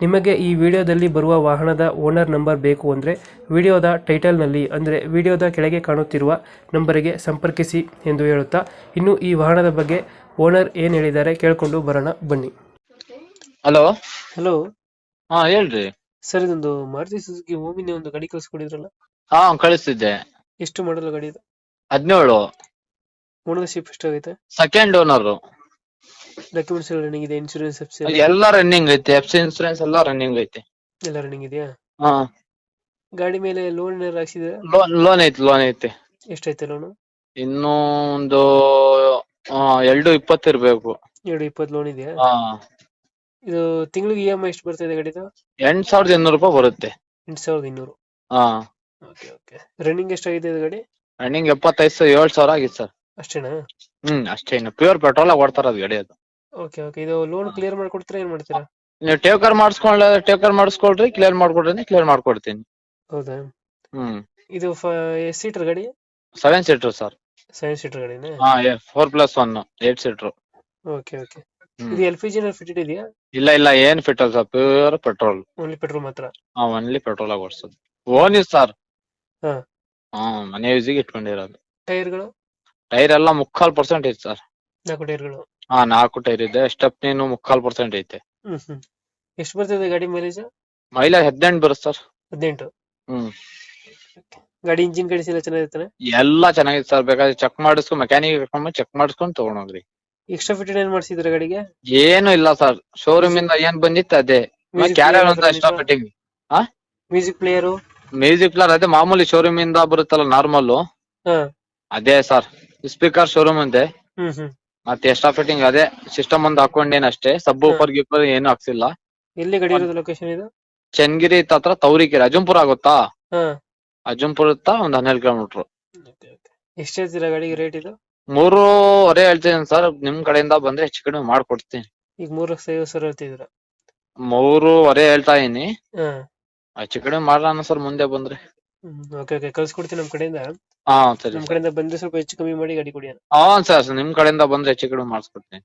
ನಿಮಗೆ ಈ ವಿಡಿಯೋದಲ್ಲಿ ಬರುವ ವಾಹನದ ಓನರ್ ನಂಬರ್ ಬೇಕು ಅಂದರೆ ವಿಡಿಯೋದ ಟೈಟಲ್ನಲ್ಲಿ ಅಂದರೆ ವಿಡಿಯೋದ ಕೆಳಗೆ ಕಾಣುತ್ತಿರುವ ನಂಬರಿಗೆ ಸಂಪರ್ಕಿಸಿ ಎಂದು ಹೇಳುತ್ತಾ ಇನ್ನು ಈ ವಾಹನದ ಬಗ್ಗೆ ಓನರ್ ಏನು ಹೇಳಿದ್ದಾರೆ ಕೇಳಿಕೊಂಡು ಬರೋಣ ಬನ್ನಿ. ಹಲೋ? ಹಲೋ? ಹಾ ಹೇಳ್ರಿ. ಸರ್ ಇದೊಂದು ಮಾರುತಿ ಸುಜುಕಿ ಓಮಿನಿ ಒಂದು ಗಾಡಿ ಕಳಿಸ್ಕೊಡಿದ್ರಲ್ಲ? ಹಾ ಕಳಿಸ್ತಿದ್ದೆ ಎಷ್ಟು ಮಾಡಲು ಗಾಡಿ ಇದು? ಹದಿನೇಳು. ಓನರ್ಶಿಪ್ ಎಷ್ಟಾಗೈತೆ? ಸೆಕೆಂಡ್ ಓನರ್ ಡಾಕ್ಯುಮೆಂಟ್ಸ್ ಎಲ್ಲ ರನ್ನಿಂಗ್ ಇದೆ ಇನ್ಶೂರೆನ್ಸ್ ಎಫ್ಸಿ ಎಲ್ಲ ರನ್ನಿಂಗ್ ಐತೆ ಎಫ್ಸಿ ಇನ್ಶೂರೆನ್ಸ್ ಇನ್ಸೂರೆನ್ಸ್ ಎಲ್ಲ ರನ್ನಿಂಗ್ ಐತೆ. ಎಲ್ಲ ರನ್ನಿಂಗ್ ಇದೆಯಾ? ಹಾ. ಗಾಡಿ ಮೇಲೆ ಲೋನ್ ಏನಾದ್ರು ಹಾಕ್ಸಿದ್ರೆ? ಲೋನ್ ಲೋನ್ ಐತೆ ಲೋನ್ ಐತೆ. ಎಷ್ಟೈತೆ ಲೋನು ಇನ್ನು ಒಂದು ಆ, ಎರಡು ಇಪ್ಪತ್ತು ಇರ್ಬೇಕು. ಎರಡು ಇಪ್ಪತ್ತು ಲೋನ್ ಇದೆಯಾ? ಹಾ. ಇದು ತಿಂಗಳಿಗೆ ಇ ಎಂ ಐ ಎಷ್ಟು ಬರ್ತಾ ಇದೆ? ಗಾಡಿದು ಎಂಟ್ ಸಾವಿರದ ಇನ್ನೂರು ರೂಪಾಯಿ ಬರುತ್ತೆ. ಎಂಟು ಸಾವಿರದ ಇನ್ನೂರು. ಹಾ. ಓಕೆ ಓಕೆ ರನ್ನಿಂಗ್ ಎಷ್ಟಾಗಿದೆ ಇದು ಗಾಡಿ? ರನ್ನಿಂಗ್ ಎಪ್ಪತ್ತೈದು ಸಾವಿರ ಏಳು ಸಾವಿರ ಆಗಿತ್ತು ಸರ್. ಅಷ್ಟೇನಾ? ಹ್ಮ್ ಅಷ್ಟೇ ಇನ್ನು ಪ್ಯೂರ್ ಪೆಟ್ರೋಲ್ ಕೊಡ್ತಾರ ಅದು ಗಾಡಿ ಅದು. ಓಕೆ ಓಕೆ ಇದು ಲೋನ್ ಕ್ಲಿಯರ್ ಮಾಡ್ಕೊಡ್ತೀರಾ ಏನ್ ಮಾಡ್ತೀರಾ? ನೀವು ಟೇಕರ್ ಮಾಡಿಸ್ಕೊಳ್ಳ ಟೇಕರ್ ಮಾಡಿಸ್ಕೊಳ್ರಿ ಕ್ಲಿಯರ್ ಮಾಡ್ಕೊಡ್ರಿ ಕ್ಲಿಯರ್ ಮಾಡ್ಕೊಡ್ತೀನಿ. ಹೌದಾ? ಹ್ಮ್. ಇದು ಎಸ್ ಸೀಟರ್ ಗಾಡಿ? Seven seater sir. Seven seater ಗಾಡಿನೇ? ಹಾ four plus one eight seater okay okay ಇದು ಎಲ್ ಪಿ ಜಿ ಫಿಟೆಡ್ ಇದೆಯಾ? ಇಲ್ಲ ಇಲ್ಲ ಏನ್ foetal sir pure petrol only petrol ಮಾತ್ರ? ಹಾ ಓನ್ಲಿ ಪೆಟ್ರೋಲ್ ಆಗಿ ಓಡಿಸೋದು. ಓನ್ ಇಸ್ ಸರ್ ಹಾ. ಹಾ ಮನೆ ಯೂಸಿಗೆ ಇಟ್ಕೊಂಡಿರೋದು. ಟೈರ್ಗಳು ಟೈರ್ ಎಲ್ಲ ಮುಕ್ಕಾಲ್ ಪರ್ಸೆಂಟ್ ಇತ್ತು ಸರ್. ನಾಲ್ಕು ಟೈರ್ಗಳು ಹಾ ನಾಲ್ಕು ಟೈರ್ ಇದೆ. ಸ್ಟೆಪ್ನಿನು ಮುಕ್ಕಾಲ್ ಪರ್ಸೆಂಟ್ ಐತೆ. ಹ್ಮ್ ಹ್ಮ್. ಎಷ್ಟು ಬರ್ತದೆ ಗಾಡಿ ಮೈಲೇಜ್ ಮೈಲೇಜ್ ಹದಿನೆಂಟು ಬರುತ್ತೆ ಸರ್. ಹದಿನೆಂಟು? ಹ್ಮ್. ಗಾಡಿ ಇಂಜಿನ್ ಗಾಡಿ ಎಲ್ಲ ಚೆನ್ನಾಗಿರ್ತಾನೆ ಎಲ್ಲ ಚೆನ್ನಾಗಿದೆ ಸರ್. ಬೇಕಾದ್ರೆ ಚೆಕ್ ಮಾಡಿಸ್ಕೊಂಡು ಮೆಕ್ಯಾನಿಕ್ ಕರ್ಕೊಂಡು ಚೆಕ್ ಮಾಡಿಸ್ಕೊಂಡು ತಗೊಂಡೋಗ್ರಿ. ಎಕ್ಸ್ಟ್ರಾ ಫಿಟೆಡ್ ಏನ್ ಮಾಡ್ಸಿದ್ರೆ ಗಾಡಿಗೆ? ಏನು ಇಲ್ಲ ಸರ್. ಶೋರೂಮ್ ಇಂದ ಏನ್ ಬಂದಿತ್ತು ಅದೇ. ಕ್ಯಾರಿಯರ್ ಅಂತ extra fitting music player music player ಅದೇ ಮಾಮೂಲಿ ಶೋರೂಮ್ ಇಂದ ಬರುತ್ತಲ್ಲ ನಾರ್ಮಲ್ ಹಾ. ಅದೇ ಸರ್. ಸ್ಪೀಕರ್ ಶೋರೂಮ್ ಅಂತೆ. ಹ್ಮ್ ಹ್ಮ್. ಮತ್ತೆ ಎಕ್ಸ್ಟ್ರಾ ಫಿಟ್ಟಿಂಗ್ ಅದೇ ಸಿಸ್ಟಮ್ ಒಂದ್ ಹಾಕೊಂಡೇನ್ ಅಷ್ಟೇ. ಸಬ್ ಊಪರ್ ಗಿಫರ್ ಏನು ಹಾಕ್ಸಿಲ್ಲ. ಎಲ್ಲಿ ಗಡಿ ಇರೋದು ಲೊಕೇಶನ್ ಇದು? ಚನ್ನಗಿರಿ ಹತ್ರ ತೌರಿಕೆರೆ. ಅಜಂಪುರ ಆಗುತ್ತಾ? ಅಜಂಪುರ ಒಂದ್ ಹನ್ನೆರಡು ಕಿಲೋಮೀಟರ್ ಎಷ್ಟು ಹೇಳ್ತೀರಾ ಗಾಡಿಗೆ ರೇಟ್ ಇದು? ಮೂರುವರೆ ಹೇಳ್ತೀನಿ ಸರ್. ನಿಮ್ ಕಡೆಯಿಂದ ಬಂದ್ರೆ ಹೆಚ್ಚು ಕಡಿಮೆ ಮಾಡ್ಕೊಡ್ತೀನಿ. ಈಗ ಮೂರು ಲಕ್ಷ ಐವತ್ತು ಸಾವಿರ ಮೂರುವರೆ ಹೇಳ್ತಾ ಇದೀನಿ ಹೆಚ್ಚು ಕಡಿಮೆ ಮಾಡೋಣ ಸರ್ ಮುಂದೆ ಬಂದ್ರೆ. ಓಕೆ ಓಕೆ ಕಳ್ಸ್ಕೊಡ್ತೀನಿ ನಮ್ ಕಡೆಯಿಂದ. ಹಾ ಸರಿ ನಮ್ ಕಡೆಯಿಂದ ಬಂದ್ರೆ ಸ್ವಲ್ಪ ಹೆಚ್ಚು ಕಮ್ಮಿ ಮಾಡಿ ಗಾಡಿ ಕೊಡಿ ಅಣ್ಣ. ಹಾ ಸರ್. ನಿಮ್ ಕಡೆಯಿಂದ ಬಂದ್ರೆ ಹೆಚ್ಚು ಕಡಿಮೆ ಮಾಡಿಸ್ಕೊಡ್ತೀನಿ.